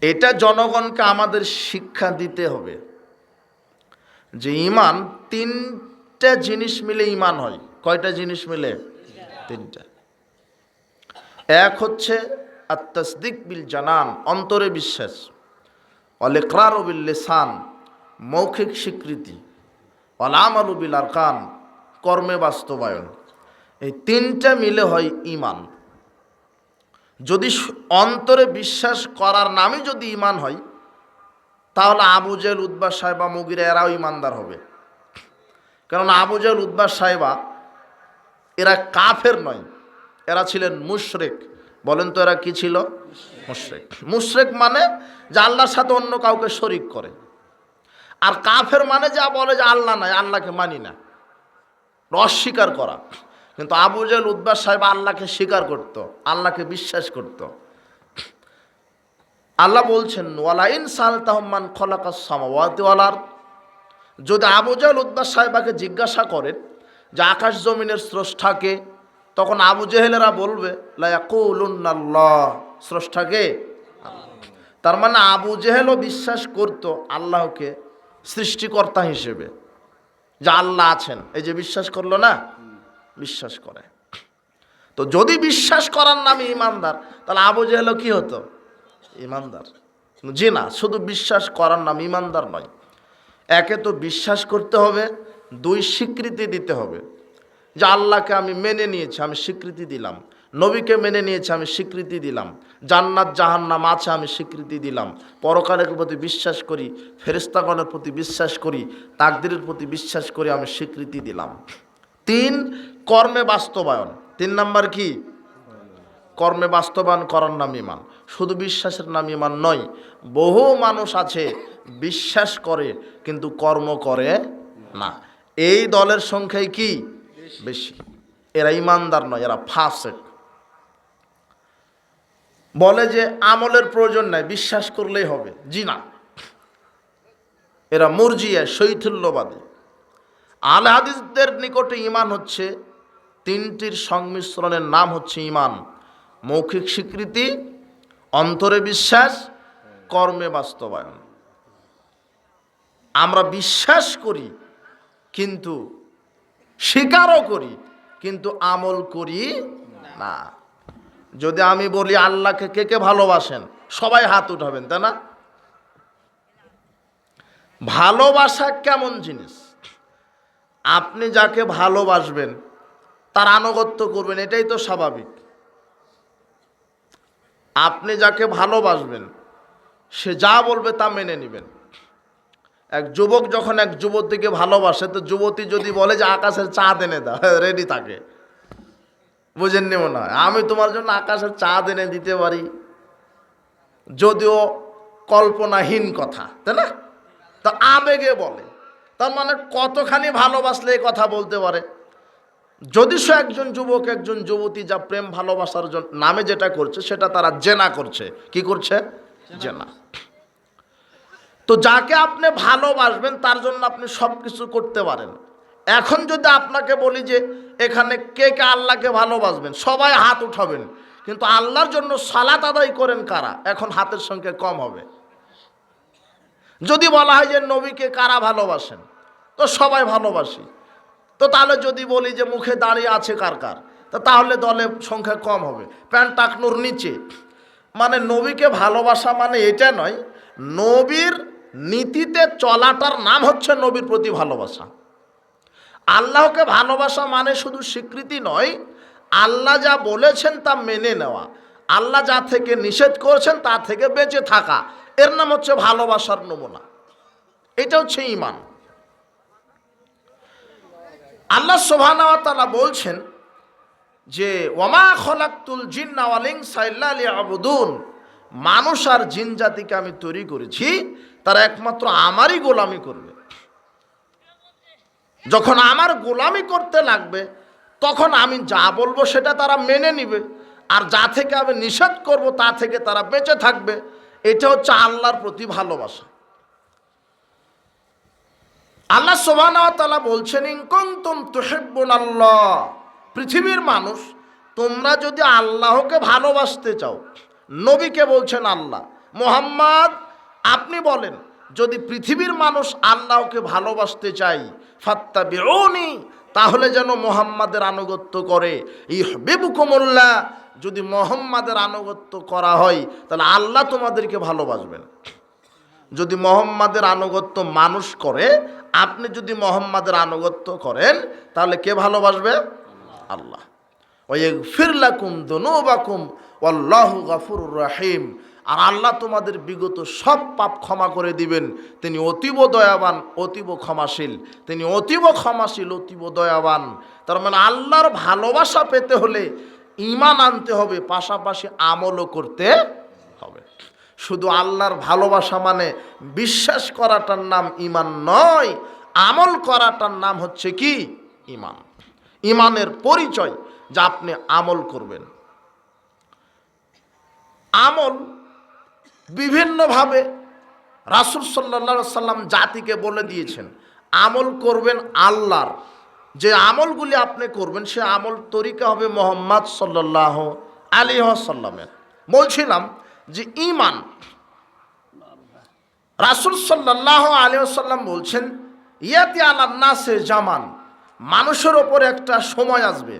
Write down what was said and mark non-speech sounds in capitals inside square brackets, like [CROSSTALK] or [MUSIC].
এটা জনগণকে আমাদের শিক্ষা দিতে হবে যে ইমান, তিনটা জিনিস মিলে ইমান হয়। কয়টা জিনিস মিলে? তিনটা। এক হচ্ছে আত্মাসদিক বিল জানান, অন্তরে বিশ্বাস। অলেকরার বিল লেসান, মৌখিক স্বীকৃতি। অলামালু বিল আরকান, কর্মে বাস্তবায়ন। এই তিনটা মিলে হয় ইমান। যদি অন্তরে বিশ্বাস করার নামে যদি ইমান হয়, তাহলে আবু জেল সাহেবা, মুগিরা এরাও ইমানদার হবে। কারণ আবু জেল সাহেবা এরা কাফের নয়, এরা ছিলেন মুশরেক। বলেন তো এরা কি ছিল? মুশরেক। মুশরেক মানে যে আল্লাহর সাথে অন্য কাউকে শরিক করে। আর কাফের মানে যা বলে যে আল্লাহ নাই, আল্লাহকে মানি না। অস্বীকার করা। কিন্তু আবু জেল উদ্বাস সাহেব আল্লাহকে স্বীকার করত, আল্লাহকে বিশ্বাস করত। আল্লাহ বলছেন ওয়ালাইন সালতাহমান খলাকাস সামাওয়াতি ওয়ালার যদি আবু জেল উদ্বাস সাহেবাকে জিজ্ঞাসা করেন যে আকাশ জমিনের স্রষ্টাকে তখন আবু জেহেলেরা বলবে লায়াকুলুন্নাল্লাহ স্রষ্টাকে তার মানে আবু জেহেলও বিশ্বাস করত আল্লাহকে সৃষ্টিকর্তা হিসেবে, যে আল্লাহ আছেন। এই যে বিশ্বাস করল না? বিশ্বাস করে। তো যদি বিশ্বাস করার নামে ইমানদার, তাহলে আবু জেহেলও কি হতো? ইমানদার। জি না, শুধু বিশ্বাস করার নাম ইমানদার নয়। একে তো বিশ্বাস করতে হবে, দুই স্বীকৃতি দিতে হবে। যে আল্লাহকে আমি মেনে নিয়েছি, আমি স্বীকৃতি দিলাম। নবীকে মেনে নিয়েছি, আমি স্বীকৃতি দিলাম। জান্নাত, জাহান্নাম আছে, আমি স্বীকৃতি দিলাম। পরকালের প্রতি বিশ্বাস করি ফেরিস্তাগণের প্রতি বিশ্বাস করি, তাকদিরের প্রতি বিশ্বাস করি, আমি স্বীকৃতি দিলাম। তিন, কর্মে বাস্তবায়ন। তিন নাম্বার কি? কর্মে বাস্তবায়ন করার নাম ইমান। শুধু বিশ্বাসের নাম ইমান নয়, বহু মানুষ আছে বিশ্বাস করে কিন্তু কর্ম করে না। এই দলের সংখ্যায় কি? বেশি। এরা ইমানদার নয়, এরা ফাসেক। বলে যে আমলের প্রয়োজন নাই, বিশ্বাস করলেই হবে। জি না। এরা মুরজিয়া, শৈথুল্যবাদী। আল হাদিসদের নিকটে ইমান হচ্ছে, তিনটির সংমিশ্রণের নাম হচ্ছে ইমান মৌখিক স্বীকৃতি, অন্তরে বিশ্বাস, কর্মে বাস্তবায়ন। আমরা বিশ্বাস করি, কিন্তু স্বীকারও করি, কিন্তু আমল করি না। যদি আমি বলি আল্লাহকে কে কে ভালোবাসেন, সবাই হাত উঠাবেন, তাই না? ভালোবাসা কেমন জিনিস? আপনি যাকে ভালোবাসবেন, তার আনুগত্য করবেন, এটাই তো স্বাভাবিক। আপনি যাকে ভালোবাসবেন, সে যা বলবে তা মেনে নেবেন। এক যুবক যখন এক যুবতীকে ভালোবাসে, তো যুবতী যদি বলে যে, আকাশের চাঁদ এনে দাও [LAUGHS] রেডি থাকে। বুঝেননি মনে হয়? আমি তোমার জন্য আকাশের চাঁদ এনে দিতে পারি। যদিও কল্পনাহীন কথা, তাই না? তা আবেগে বলে। তার মানে কতখানি ভালোবাসলে এই কথা বলতে পারে? যদি সে একজন যুবক একজন যুবতী যা প্রেম ভালোবাসার নামে যেটা করছে সেটা তারা জেনা করছে। কি করছে? জেনা। তো যাকে আপনি ভালোবাসবেন তার জন্য আপনি সব কিছু করতে পারেন। এখন যদি আপনাকে বলি যে এখানে কে কে আল্লাহকে ভালোবাসবেন? সবাই হাত উঠাবেন। কিন্তু আল্লাহর জন্য সালাত আদায় করেন কারা? এখন হাতের সংখ্যা কম হবে। যদি বলা হয় যে নবীকে কারা ভালোবাসেন? তো সবাই ভালোবাসি। তো তাহলে যদি বলি যে মুখে দাঁড়িয়ে আছে কার কার? তো তাহলে দলে সংখ্যা কম হবে। প্যান্ট টাকনুর নিচে। মানে নবীকে ভালোবাসা মানে এটা নয়, নবীর নীতিতে চলাটার নাম হচ্ছে নবীর প্রতি ভালোবাসা। আল্লাহকে ভালোবাসা মানে শুধু স্বীকৃতি নয়, আল্লাহ যা বলেছেন তা মেনে নেওয়া। আল্লাহ যা থেকে নিষেধ করেছেন তা থেকে বেঁচে থাকা। এর নাম হচ্ছে ভালোবাসার নমুনা। এটা হচ্ছে ইমান আল্লাহ সোভানা বলছেন যে ওমা খলাক্তুল জিন্নাওয়ালিং আবুদুন মানুষ আর জিন জাতিকে আমি তৈরি করেছি, তারা একমাত্র আমারই গোলামি করবে। যখন আমার গোলামি করতে লাগবে, তখন আমি যা বলব সেটা তারা মেনে নিবে, আর যা থেকে আমি নিষেধ করব তা থেকে তারা বেঁচে থাকবে। এটা হচ্ছে আল্লাহর প্রতি ভালোবাসা। আল্লাহ সোবানা বলছেন ইনকুম তুহিব্বুন আল্লাহ। পৃথিবীর মানুষ, তোমরা যদি আল্লাহকে ভালোবাসতে চাও, নবীকে বলছেন আল্লাহ। মোহাম্মদ, আপনি বলেন যদি পৃথিবীর মানুষ আল্লাহকে ভালোবাসতে চাই ফাত্তা বেরোনি তাহলে যেন মোহাম্মদের আনুগত্য করে। ইহবিবুকুমুল্লাহ, যদি মোহাম্মদের আনুগত্য করা হয়, তাহলে আল্লাহ তোমাদেরকে ভালোবাসবেন। যদি মোহাম্মদের আনুগত্য মানুষ করে, আপনি যদি মোহাম্মদের আনুগত্য করেন, তাহলে কে ভালোবাসবে? আল্লাহ। ওই ফিরলাকুম দনুবাকুম আল্লাহ গাফুর রাহিম। আর আল্লাহ তোমাদের বিগত সব পাপ ক্ষমা করে দিবেন। তিনি অতীব দয়াবান, অতীব ক্ষমাশীল। তিনি অতীব ক্ষমাশীল, অতীব দয়াবান। তার মানে আল্লাহর ভালোবাসা পেতে হলে ইমান আনতে হবে, পাশাপাশি আমলও করতে হবে। শুধু আল্লাহর ভালোবাসা মানে বিশ্বাস করাটার নাম ইমান নয়, আমল করাটার নাম হচ্ছে কি? ইমান ইমানের পরিচয় যা আপনি আমল করবেন। আমল বিভিন্নভাবে রাসুল সাল্লা সাল্লাম জাতিকে বলে দিয়েছেন, আমল করবেন আল্লাহর। যে আমলগুলি আপনি করবেন, সে আমল তরিকা হবে মোহাম্মদ সাল্লাহ আলী সাল্লামের বলছিলাম যে ইমান রাসুল সাল্লাহ আলী সাল্লাম বলছেন, ইয়াতি আলান্নাসে জামান, মানুষের ওপর একটা সময় আসবে